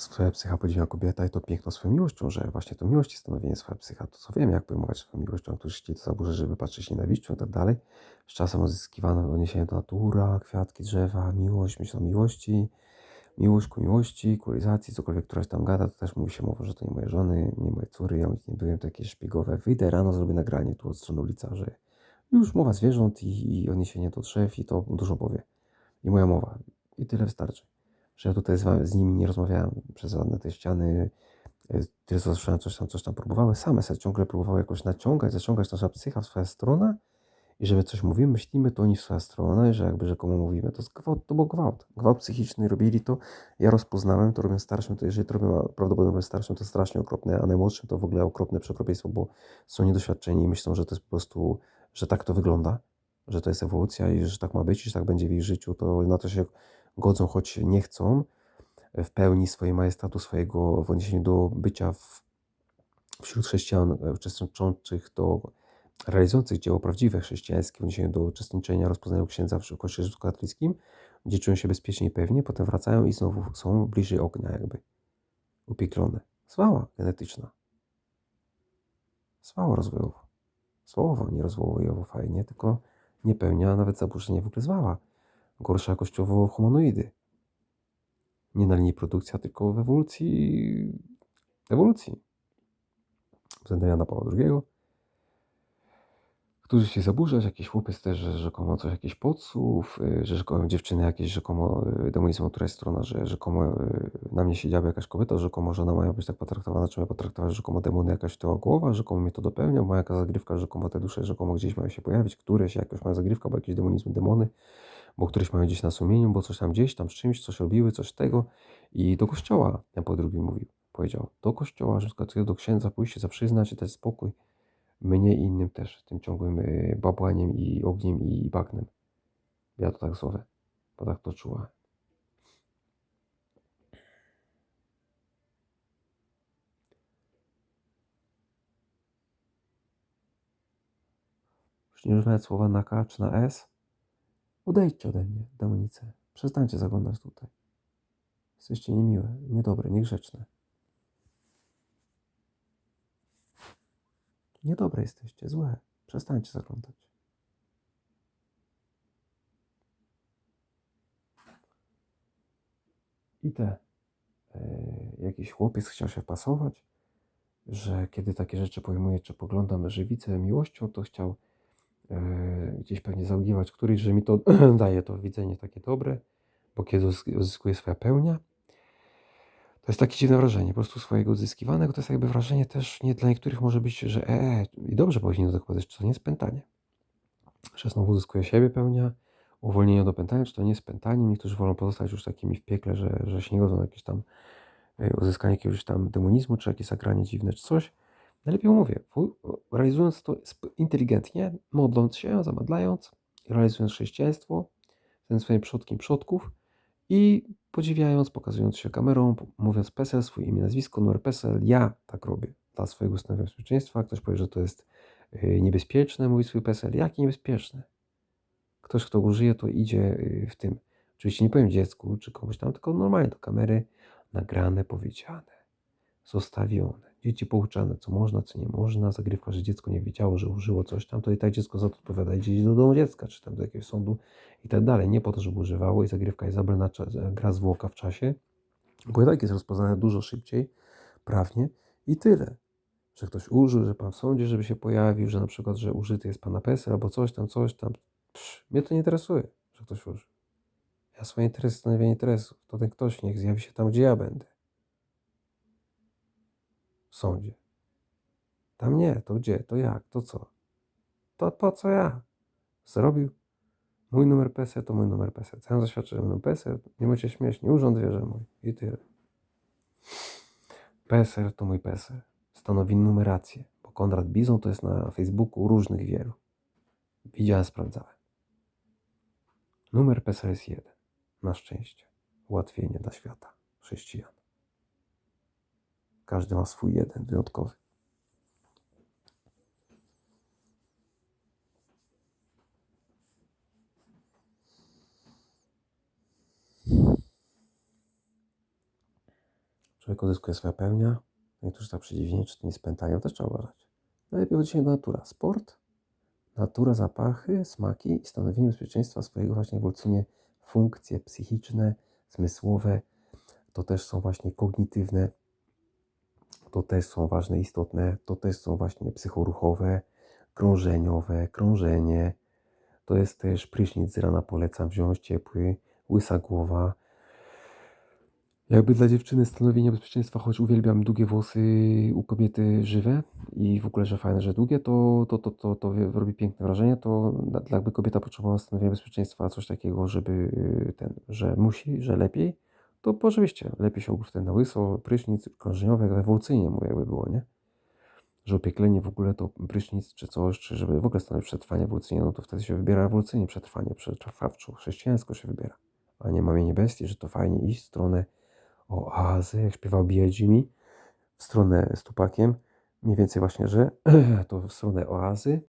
swoja psycha podziwia kobieta i to piękno swoją miłością, że właśnie to miłość jest stanowienie swoja psycha. To co wiem, jak pojmować swoją miłością, którzy chcieli to zaburzy, żeby patrzeć nienawiścią i tak dalej. Z czasem odzyskiwano odniesienie do natura, kwiatki, drzewa, miłość, myśl o miłości, miłość ku miłości, kulizacji, cokolwiek któraś tam gada, to też mówi się mowa, że to nie moje żony, nie moje córy, ja nie byłem, to jakieś szpiegowe. Wyjdę rano, zrobię nagranie tu od strony ulica, że już mowa zwierząt i, i odniesienie do drzew i to dużo powie. I moja mowa. I tyle wystarczy że tutaj z, wami, z nimi nie rozmawiałem przez żadne te ściany, tyle co słyszałem, coś tam, coś tam próbowały, same sobie ciągle próbowały jakoś naciągać, zaciągać nasza psycha w swoją stronę i że my coś mówimy, myślimy, to oni w swoją stronę i że jakby, że komu mówimy, to, gwałt, to był gwałt, gwałt psychiczny, robili to, ja rozpoznałem, to robię starszym, to jeżeli to robią prawdopodobnie starszym, to strasznie okropne, a najmłodszym to w ogóle okropne przekropieństwo, bo są niedoświadczeni i myślą, że to jest po prostu, że tak to wygląda, że to jest ewolucja i że tak ma być, że tak będzie w ich życiu, to na to się godzą, choć nie chcą w pełni swojego majestatu, swojego w odniesieniu do bycia w, wśród chrześcijan e, uczestniczących do realizujących dzieło prawdziwe chrześcijańskie w odniesieniu do uczestniczenia, rozpoznania księdza w kościele katolickim, gdzie czują się bezpiecznie i pewnie, potem wracają i znowu są bliżej ognia jakby, upieklone. Zwała genetyczna. Zwała rozwojowo. Słowo nie rozwojowo fajnie, tylko nie pełnia nawet zaburzenie w ogóle zwała gorsza jakościowo humanoidy. Nie na linii produkcja, tylko w ewolucji, ewolucji. Względem Jana Pawła II, którzy się zaburzać, jakiś chłopiec też, że rzekomo coś, jakiś podsłuch, y, że rzekomo dziewczyny jakieś, rzekomo y, demonizm, która jest strona, że rzekomo y, na mnie siedziała jakaś kobieta, rzekomo żona mają być tak potraktowana, czy ja potraktować, rzekomo demony jakaś to głowa, rzekomo mnie to dopełnia, moja jaka zagrywka, rzekomo te dusze, rzekomo gdzieś mają się pojawić, któreś jakaś mają zagrywka, bo jakieś demonizmy, demony, bo któryś mają gdzieś na sumieniu, bo coś tam gdzieś tam z czymś, coś robiły, coś tego i do kościoła, ja po drugim mówił, powiedział, do kościoła, że do księdza pójście, zaprzyznać, dać spokój, mnie i innym też, tym ciągłym y, babłaniem i ogniem i bagnem. Ja to tak zowę, bo tak to czuła. Już nie używać słowa na K czy na S, Odejdźcie ode mnie, demonice. Przestańcie zaglądać tutaj. Jesteście niemiłe, niedobre, niegrzeczne. Niedobre jesteście, złe. Przestańcie zaglądać. I te. Yy, jakiś chłopiec chciał się pasować, że kiedy takie rzeczy pojmuje, czy poglądam żywicę miłością, to chciał E, gdzieś pewnie zaogiwać któryś, że mi to daje to widzenie takie dobre, bo kiedy uzyskuje swoja pełnia, to jest takie dziwne wrażenie, po prostu swojego uzyskiwanego, to jest jakby wrażenie też, nie dla niektórych może być, że e, e i dobrze powinien dokładać, czy to nie jest pętanie. Że znowu uzyskuje siebie pełnia, uwolnienie do pętania, czy to nie jest pętaniem. Niektórzy wolą pozostać już takimi w piekle, że, że się nie godzą na jakieś tam e, uzyskanie jakiegoś tam demonizmu, czy jakieś sakranie dziwne, czy coś. Najlepiej mówię, realizując to inteligentnie, modląc się, zamadlając, realizując chrześcijaństwo, ten swoim przodkiem przodków i podziwiając, pokazując się kamerą, mówiąc PESEL, swój imię, nazwisko, numer PESEL, ja tak robię dla swojego stanu bezpieczeństwa. Ktoś powie, że to jest y, niebezpieczne, mówi swój PESEL. Jakie niebezpieczne? Ktoś, kto użyje, to idzie y, w tym. Oczywiście nie powiem dziecku czy komuś tam, tylko normalnie do kamery, nagrane, powiedziane, zostawione dzieci pouczane, co można, co nie można, zagrywka, że dziecko nie wiedziało, że użyło coś tam, to i tak dziecko za to odpowiada, idzie do domu dziecka, czy tam do jakiegoś sądu i tak dalej. Nie po to, żeby używało i zagrywka jest zabrana, gra zwłoka w czasie, bo i tak jest rozpoznane dużo szybciej, prawnie i tyle. Że ktoś użył, że pan w sądzie, żeby się pojawił, że na przykład, że użyty jest pana PESEL albo coś tam, coś tam. Psz, mnie to nie interesuje, że ktoś użył. Ja swoje interesy stanowię interesów. To ten ktoś niech zjawi się tam, gdzie ja będę sądzie. Tam nie, to gdzie, to jak, to co? To po co ja? Zrobił mój numer PESEL, to mój numer PESEL. Co ja zaświadczę, że numer PESEL, nie macie śmiesznie, urząd wie, że mój i tyle. PESEL to mój PESEL. Stanowi numerację, bo Konrad Bizon to jest na Facebooku różnych wielu. Widziałem, sprawdzałem. Numer PESEL jest jeden. Na szczęście. Ułatwienie dla świata chrześcijan. Każdy ma swój jeden, wyjątkowy. Człowiek odzyskuje swoje pełnia. Niektórzy tak przedziwnieni, czy to nie spętają, też trzeba uważać. Najlepiej się do natura. Sport, natura, zapachy, smaki i stanowienie bezpieczeństwa swojego właśnie ewolucyjnie funkcje psychiczne, zmysłowe, to też są właśnie kognitywne, to też są ważne, istotne, to też są właśnie psychoruchowe, krążeniowe, krążenie, to jest też prysznic z rana. Polecam wziąć, ciepły, łysa głowa. Jakby dla dziewczyny stanowienie bezpieczeństwa, choć uwielbiam długie włosy u kobiety żywe i w ogóle, że fajne, że długie, to, to, to, to, to robi piękne wrażenie, to jakby kobieta potrzebowała stanowienia bezpieczeństwa, coś takiego, żeby y, ten, że musi, że lepiej, to oczywiście lepiej się ubróć wtedy na łyso, prysznic krążeniowy, ewolucyjnie mu jakby było, nie? Że opieklenie w ogóle to prysznic czy coś, czy żeby w ogóle stanowić przetrwanie ewolucyjnie, no to wtedy się wybiera ewolucyjnie przetrwanie, przetrwawczo, chrześcijańsko się wybiera, a nie mamienie bestii, że to fajnie iść w stronę oazy, jak śpiewał B.I. Jimmy, w stronę z Tupakiem, mniej więcej właśnie, że to w stronę oazy,